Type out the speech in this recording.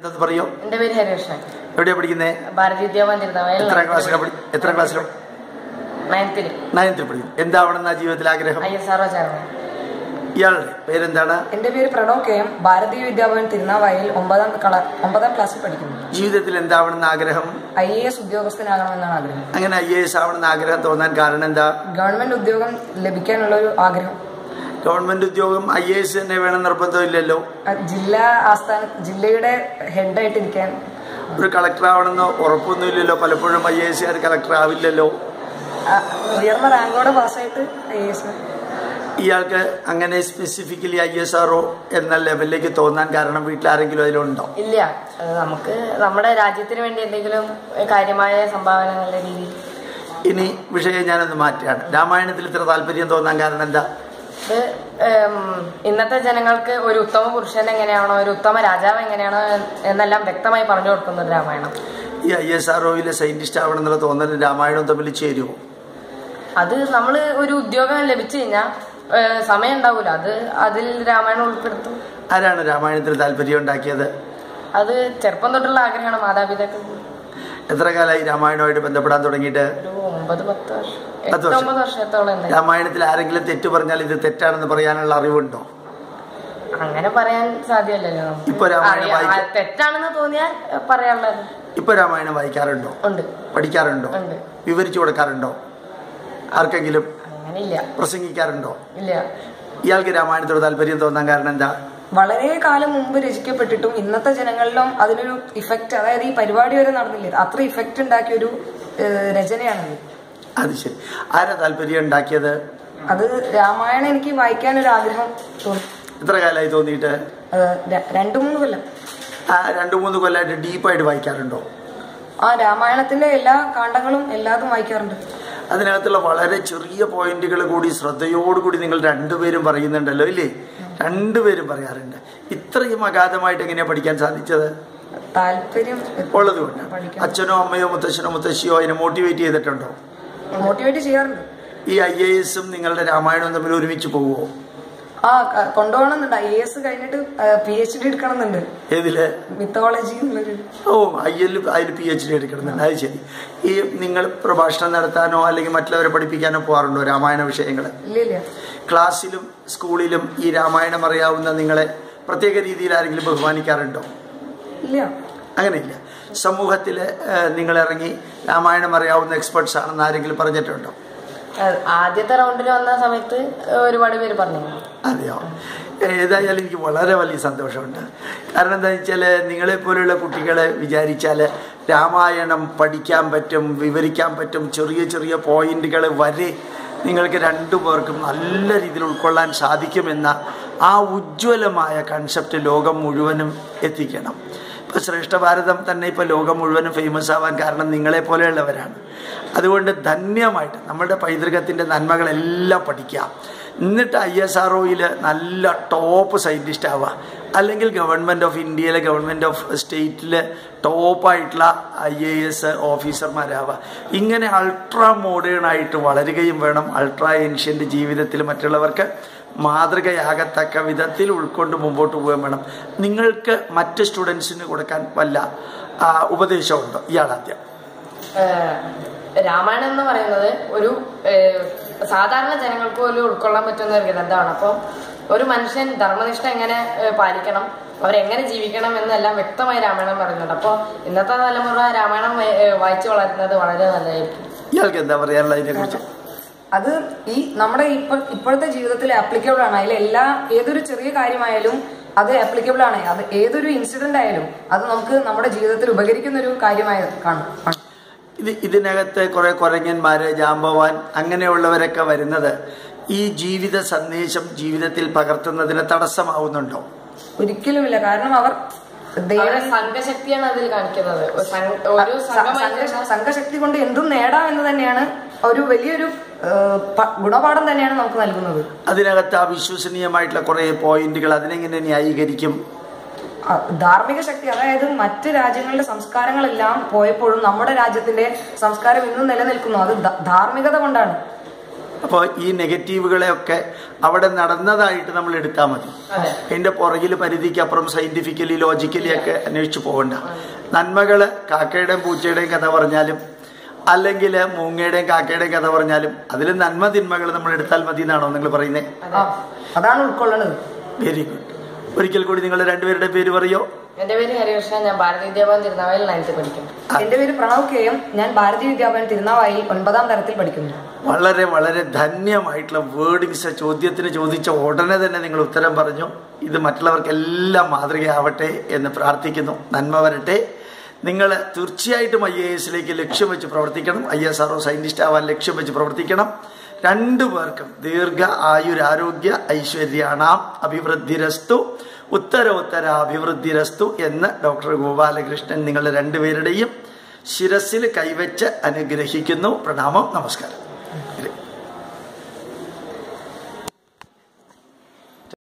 എന്തെന്ന് പറയോ? എന്റെ പേര് ഹരികൃഷ്ണൻ എവിടെയാ പഠിക്കുന്നേ? ഭാരതീയ വിദ്യാഭവൻ എത്ര ക്ലാസ്സിലാ പഠി എത്ര ക്ലാസ്സിലോ? നയൻത്തിന് നയൻത്തിൽ പഠിക്കും. എന്താവണമെന്ന ജീവിതത്തിൽ ആഗ്രഹം? ഇയാളുടെ പേരെന്താണ്? എന്റെ പേര് പ്രണവ് കെ എം. ഭാരതീയ വിദ്യാഭവൻ തിരുനാവായിൽ ഒമ്പതാം ഒമ്പതാം ക്ലാസ്സിൽ പഠിക്കുന്നു. ജീവിതത്തിൽ എന്താവണമെന്ന് ആഗ്രഹം? ഐ എ എസ് ഉദ്യോഗസ്ഥനാകണമെന്നാണ് ആഗ്രഹം. അങ്ങനെ ഐ എ എസ് ആവണമെന്ന് ആഗ്രഹം തോന്നാൻ കാരണം എന്താ? ഗവൺമെന്റ് ഉദ്യോഗം ലഭിക്കാനുള്ള ഒരു ആഗ്രഹം. ഗവൺമെന്റ് ഉദ്യോഗം ഐ എ എസ് തന്നെ വേണം നിർബന്ധമില്ലല്ലോ. ജില്ലാ ആസ്ഥാന ജില്ലയുടെ ഹെഡായിട്ടിരിക്കാൻ ഒരു കളക്ടർ ആവണമെന്ന് ഉറപ്പൊന്നുമില്ലല്ലോ. പലപ്പോഴും ഐ എ എസുകാർ കളക്ടർ ആവില്ലല്ലോ ഉയർന്ന റാങ്കോടെ പാസ്സായിട്ട് ഐ എസ് ഇയാൾക്ക് അങ്ങനെ സ്പെസിഫിക്കലി ഐ എസ് ആർഒ എന്ന ലെവലിലേക്ക് തോന്നാൻ കാരണം വീട്ടിലാരെങ്കിലും അതിലുണ്ടോ? ഇല്ല. നമുക്ക് നമ്മുടെ രാജ്യത്തിന് വേണ്ടി എന്തെങ്കിലും കാര്യമായ സംഭാവന എന്നുള്ള രീതിയിൽ ഇനി വിഷയം ഞാനൊന്ന് മാറ്റുകയാണ്. രാമായണത്തിൽ ഇത്ര താല്പര്യം തോന്നാൻ കാരണം എന്താ? ഇത് ഇന്നത്തെ ജനങ്ങൾക്ക് ഒരു ഉത്തമ പുരുഷൻ എങ്ങനെയാണോ ഒരു ഉത്തമ രാജാവ് എങ്ങനെയാണോ എന്നെല്ലാം വ്യക്തമായി പറഞ്ഞു കൊടുക്കുന്നത് രാമായണം. ഈ ഐ എസ് ആർ ഒയിലെ സയന്റിസ്റ്റ് ആവണം എന്നുള്ള തോന്നൽ രാമായണം തമ്മിൽ ചേരുമോ അത് നമ്മൾ ഒരു ഉദ്യോഗം ലഭിച്ചു കഴിഞ്ഞാൽ സമയം ഉണ്ടാവൂല. അത് അതിൽ രാമായണം ഉൾപ്പെടുത്തും. ആരാണ് രാമായണത്തിന് താല്പര്യം ഉണ്ടാക്കിയത്? അത് ചെറുപ്പം തൊട്ടുള്ള ആഗ്രഹമാണ് മാതാപിതാക്കൾ എത്ര കാലമായി രാമായണവുമായിട്ട് ബന്ധപ്പെടാൻ തുടങ്ങിയിട്ട്? ഒരു ഒമ്പത് പത്ത് വർഷം. രാമായണത്തിൽ ആരെങ്കിലും തെറ്റ് പറഞ്ഞാൽ ഇത് തെറ്റാണെന്ന് പറയാനുള്ള അറിവുണ്ടോ? അങ്ങനെ പറയാൻ സാധ്യമല്ലല്ലോ. ഇപ്പൊ രാമായണം. തെറ്റാണെന്ന് തോന്നിയാൽ പറയാനുള്ളത്. ഇപ്പൊ രാമായണം വായിക്കാറുണ്ടോ? ഉണ്ട്. പഠിക്കാറുണ്ടോ? ഉണ്ട്. വിവരിച്ചു കൊടുക്കാറുണ്ടോ? ആർക്കെങ്കിലും പ്രസംഗിക്കാറുണ്ടോ? ഇല്ല. ഇയാൾക്ക് രാമായണത്തോട് താല്പര്യം തോന്നാൻ കാരണം എന്താ? വളരെ കാലം മുമ്പ് രചിക്കപ്പെട്ടിട്ടും ഇന്നത്തെ ജനങ്ങളിലും അതിനൊരു ഇഫക്റ്റ് അതായത് ഈ പരിപാടി വരെ നടന്നില്ല അത്ര ഇഫക്റ്റ് ഉണ്ടാക്കിയ ഒരു രചനയാണത്. അത് ശരി. ആരാ താല്പര്യം ഉണ്ടാക്കിയത്? അത് രാമായണം എനിക്ക് വായിക്കാൻ ഒരു ആഗ്രഹം തോന്നി എത്ര കാലമായി തോന്നിയിട്ട് രണ്ടു മൂന്ന് കൊല്ലം. ആ രണ്ടു മൂന്ന് കൊല്ലമായിട്ട് ഡീപ്പായിട്ട് വായിക്കാറുണ്ടോ? ആ രാമായണത്തിന്റെ എല്ലാ കാണ്ടങ്ങളും എല്ലാതും വായിക്കാറുണ്ട്. അതിനകത്തുള്ള വളരെ ചെറിയ പോയിന്റുകൾ കൂടി ശ്രദ്ധയോടുകൂടി നിങ്ങൾ രണ്ടുപേരും പറയുന്നുണ്ടല്ലോ ഇല്ലേ? രണ്ടുപേരും പറയാറുണ്ട്. ഇത്രയും അഗാധമായിട്ട് എങ്ങനെയാ പഠിക്കാൻ സാധിച്ചത്? താല്പര്യം ഉള്ളത് കൊണ്ട് അച്ഛനോ അമ്മയോ മുത്തശ്ശനോ മുത്തശ്ശിയോ അതിനെ മോട്ടിവേറ്റ് ചെയ്തിട്ടുണ്ടോ? മോട്ടിവേറ്റ് ചെയ്യാറുണ്ട്. ഈ ഐ എ എസും നിങ്ങളുടെ രാമായണവും തമ്മിൽ ഒരുമിച്ച് പോവുമോ ആ കൊണ്ടുപോകണമെന്നുണ്ട്. ഐ എസ് കഴിഞ്ഞിട്ട് പി എച്ച് ഡി എടുക്കണമെന്നുണ്ട്. ഏതിൽ? മിത്തോളജി ഓ ഐ എൽ അതിൽ പി എച്ച് ഡി എടുക്കണമെന്നുണ്ട്. അത് ശരി. ഈ നിങ്ങൾ പ്രഭാഷണം നടത്താനോ അല്ലെങ്കിൽ മറ്റുള്ളവരെ പഠിപ്പിക്കാനോ പോകാറുണ്ടോ രാമായണ വിഷയങ്ങൾ ഇല്ല ഇല്ല. ക്ലാസ്സിലും സ്കൂളിലും ഈ രാമായണം അറിയാവുന്ന നിങ്ങളെ പ്രത്യേക രീതിയിൽ ആരെങ്കിലും ബഹുമാനിക്കാറുണ്ടോ? ഇല്ല. അങ്ങനെയില്ല. സമൂഹത്തിൽ നിങ്ങൾ ഇറങ്ങി രാമായണം അറിയാവുന്ന എക്സ്പെർട്സ് ആണെന്ന് ആരെങ്കിലും പറഞ്ഞിട്ടുണ്ടോ? ആദ്യത്തെ റൗണ്ടിൽ വന്ന സമയത്ത് ഒരുപാട് പേര് പറഞ്ഞു. അതെയോ ഏതായാലും എനിക്ക് വളരെ വലിയ സന്തോഷമുണ്ട്. കാരണം എന്താ വെച്ചാൽ നിങ്ങളെ പോലെയുള്ള കുട്ടികളെ വിചാരിച്ചാൽ രാമായണം പഠിക്കാൻ പറ്റും വിവരിക്കാൻ പറ്റും ചെറിയ ചെറിയ പോയിന്റുകൾ വരെ നിങ്ങൾക്ക് രണ്ടു പേർക്കും നല്ല രീതിയിൽ ഉൾക്കൊള്ളാൻ സാധിക്കുമെന്ന ആ ഉജ്ജ്വലമായ കൺസെപ്റ്റ് ലോകം മുഴുവനും എത്തിക്കണം. ഇപ്പോൾ ശ്രേഷ്ഠ ഭാരതം തന്നെ ഇപ്പോൾ ലോകം മുഴുവനും ഫേമസ് ആവാൻ കാരണം നിങ്ങളെ പോലെയുള്ളവരാണ്. അതുകൊണ്ട് ധന്യമായിട്ട് നമ്മുടെ പൈതൃകത്തിന്റെ നന്മകളെല്ലാം പഠിക്കുക. എന്നിട്ട് ഐ എസ് ആർ ഒയിൽ നല്ല ടോപ്പ് സയന്റിസ്റ്റ് ആവുക. അല്ലെങ്കിൽ ഗവൺമെന്റ് ഓഫ് ഇന്ത്യയിലെ ഗവൺമെന്റ് ഓഫ് സ്റ്റേറ്റിലെ ടോപ്പായിട്ടുള്ള ഐ എ എസ് ഓഫീസർമാരാവുക ഇങ്ങനെ അൾട്രാ മോഡേൺ ആയിട്ട് വളരുകയും വേണം. അൾട്രാ ഏൻഷ്യന്റ് ജീവിതത്തിൽ മറ്റുള്ളവർക്ക് മാതൃകയാകത്തക്ക വിധത്തിൽ ഉൾക്കൊണ്ട് മുമ്പോട്ട് പോവുകയും വേണം. നിങ്ങൾക്ക് മറ്റ് സ്റ്റുഡൻസിന് കൊടുക്കാൻ വല്ല ഉപദേശമുണ്ട് ഇയാളാദ്യം രാമായണം എന്ന് പറയുന്നത് ഒരു സാധാരണ ജനങ്ങൾക്ക് പോലും ഉൾക്കൊള്ളാൻ പറ്റുന്ന ഒരു ഗ്രന്ഥമാണ്. അപ്പം ഒരു മനുഷ്യൻ ധർമ്മനിഷ്ഠ എങ്ങനെ പാലിക്കണം അവരെങ്ങനെ ജീവിക്കണം എന്നെല്ലാം വ്യക്തമായി രാമായണം പറയുന്നുണ്ട് അപ്പോൾ ഇന്നത്തെ തലമുറ രാമായണം വായിച്ചു വളരുന്നത് വളരെ നല്ലതായിരിക്കും. ഇയാൾക്ക് എന്താ പറയാനുള്ള അതിനെക്കുറിച്ച്? അത് ഈ നമ്മുടെ ഇപ്പൊ ഇപ്പോഴത്തെ ജീവിതത്തിൽ ആപ്ലിക്കബിൾ ആണ്. അതിൽ എല്ലാ ഏതൊരു ചെറിയ കാര്യമായാലും അത് ആപ്ലിക്കബിൾ ആണ്. അത് ഏതൊരു ഇൻസിഡന്റ് ആയാലും അത് നമുക്ക് നമ്മുടെ ജീവിതത്തിൽ ഉപകരിക്കുന്ന ഒരു കാര്യമായി കാണും. ഇത് ഇതിനകത്ത് കുറെ കുരങ്ങന്മാര് ജാമ്പവാൻ അങ്ങനെയുള്ളവരൊക്കെ വരുന്നത് ഈ ജീവിത സന്ദേശം ജീവിതത്തിൽ പകർത്തുന്നതിന് തടസ്സമാവുന്നുണ്ടോ? ഒരിക്കലുമില്ല. കാരണം അവർ സംഘശക്തിയാണ് അതിൽ കാണിക്കുന്നത്. സംഘശക്തി കൊണ്ട് എന്തും നേടാം എന്ന് തന്നെയാണ് ഒരു വലിയൊരു ഗുണപാഠം തന്നെയാണ് നമുക്ക് നൽകുന്നത്. അതിനകത്ത് ആ വിശ്വസനീയമായിട്ടുള്ള കുറെ പോയിന്റുകൾ അതിനെങ്ങനെ ന്യായീകരിക്കും? ധാർമ്മിക ശക്തി അതായത് മറ്റ് രാജ്യങ്ങളുടെ സംസ്കാരങ്ങളെല്ലാം പോയപ്പോഴും നമ്മുടെ രാജ്യത്തിന്റെ സംസ്കാരം ഇന്നും നിലനിൽക്കുന്നു. അത് ധാർമ്മികത കൊണ്ടാണ്. അപ്പോൾ ഈ നെഗറ്റീവുകളെ ഒക്കെ അവിടെ നടന്നതായിട്ട് നമ്മൾ എടുത്താൽ മതി. അതെ. അതിന്റെ പുറകിൽ പരിധിക്കപ്പുറം സയന്റിഫിക്കലി ലോജിക്കലി ഒക്കെ അന്വേഷിച്ചു പോകണ്ട. നന്മകൾ കാക്കയുടെയും പൂച്ചയുടെയും കഥ പറഞ്ഞാലും അല്ലെങ്കിൽ മൂങ്ങയുടെയും കാക്കയുടെയും കഥ പറഞ്ഞാലും അതിൽ നന്മ തിന്മകൾ നമ്മൾ എടുത്താൽ മതി എന്നാണോ നിങ്ങൾ പറയുന്നത് അതാണ് ഉൾക്കൊള്ളണത്. വെരി ഗുഡ് ഒരിക്കൽ കൂടി നിങ്ങൾ രണ്ടുപേരുടെ പേര് പറയോ? എന്റെ പേര് ഹരികൃഷ്ണൻ ഞാൻ ഭാരതീയ വിദ്യാഭവൻ തിരുനാവായിൽ നയൻത്തിൽ പഠിക്കുന്നു എന്റെ പേര് പ്രണവ് കെ എം ഞാൻ ഭാരതീയ വിദ്യാഭവൻ തിരുനാവായിൽ ഒൻപതാം തരത്തിൽ പഠിക്കുന്നു. വളരെ വളരെ ധന്യമായിട്ടുള്ള വേർഡിങ്സ് ചോദ്യത്തിന് ചോദിച്ച ഉടനെ തന്നെ നിങ്ങൾ ഉത്തരം പറഞ്ഞു. ഇത് മറ്റുള്ളവർക്കെല്ലാം മാതൃകയാവട്ടെ എന്ന് പ്രാർത്ഥിക്കുന്നു. നന്മ വരട്ടെ. നിങ്ങൾ തീർച്ചയായിട്ടും ഐ എ എസിലേക്ക് ലക്ഷ്യം വെച്ച് പ്രവർത്തിക്കണം. ഐ എസ് ആർഒ സയന്റിസ്റ്റ് ആവാൻ ലക്ഷ്യം വെച്ച് പ്രവർത്തിക്കണം. രണ്ടു പേർക്കും ദീർഘ ആയുരാരോഗ്യ ഐശ്വര്യാണ. അഭിവൃദ്ധിരസ്തു ഉത്തരോത്തര അഭിവൃദ്ധിരസ്തു എന്ന് ഡോക്ടർ ഗോപാലകൃഷ്ണൻ നിങ്ങളുടെ രണ്ടുപേരുടെയും ശിരസിൽ കൈവച്ച് അനുഗ്രഹിക്കുന്നു. പ്രണാമം നമസ്കാരം.